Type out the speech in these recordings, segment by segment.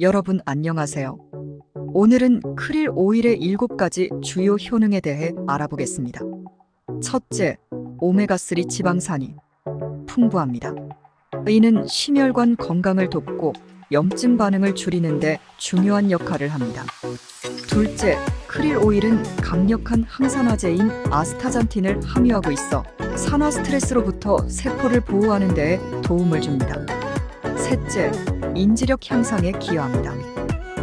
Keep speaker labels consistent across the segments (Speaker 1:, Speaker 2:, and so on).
Speaker 1: 여러분 안녕하세요. 오늘은 크릴 오일의 7가지 주요 효능에 대해 알아보겠습니다. 첫째, 오메가3 지방산이 풍부합니다. 이는 심혈관 건강을 돕고 염증 반응을 줄이는데 중요한 역할을 합니다. 둘째, 크릴 오일은 강력한 항산화제인 아스타잔틴을 함유하고 있어 산화 스트레스로부터 세포를 보호하는 데에 도움을 줍니다. 셋째, 인지력 향상에 기여합니다.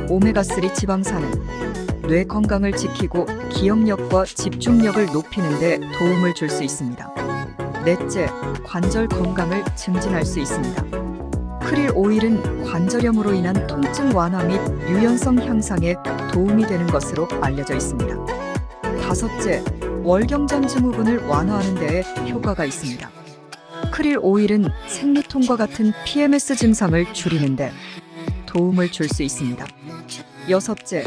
Speaker 1: 오메가3 지방산은 뇌 건강을 지키고 기억력과 집중력을 높이는 데 도움을 줄 수 있습니다. 넷째, 관절 건강을 증진할 수 있습니다. 크릴 오일은 관절염으로 인한 통증 완화 및 유연성 향상에 도움이 되는 것으로 알려져 있습니다. 다섯째, 월경장 증후군을 완화하는 데에 효과가 있습니다. 크릴 오일은 생리통과 같은 PMS 증상을 줄이는데 도움을 줄 수 있습니다. 여섯째,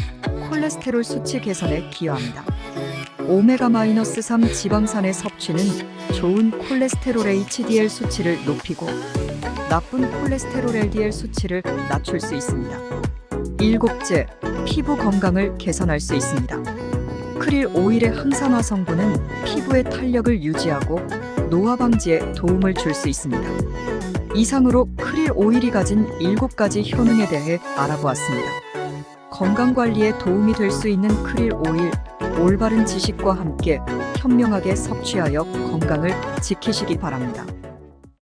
Speaker 1: 콜레스테롤 수치 개선에 기여합니다. 오메가-3 지방산의 섭취는 좋은 콜레스테롤 HDL 수치를 높이고 나쁜 콜레스테롤 LDL 수치를 낮출 수 있습니다. 일곱째, 피부 건강을 개선할 수 있습니다. 크릴 오일의 항산화 성분은 피부의 탄력을 유지하고 노화 방지에 도움을 줄 수 있습니다. 이상으로 크릴 오일이 가진 7가지 효능에 대해 알아보았습니다. 건강 관리에 도움이 될 수 있는 크릴 오일, 올바른 지식과 함께 현명하게 섭취하여 건강을 지키시기 바랍니다.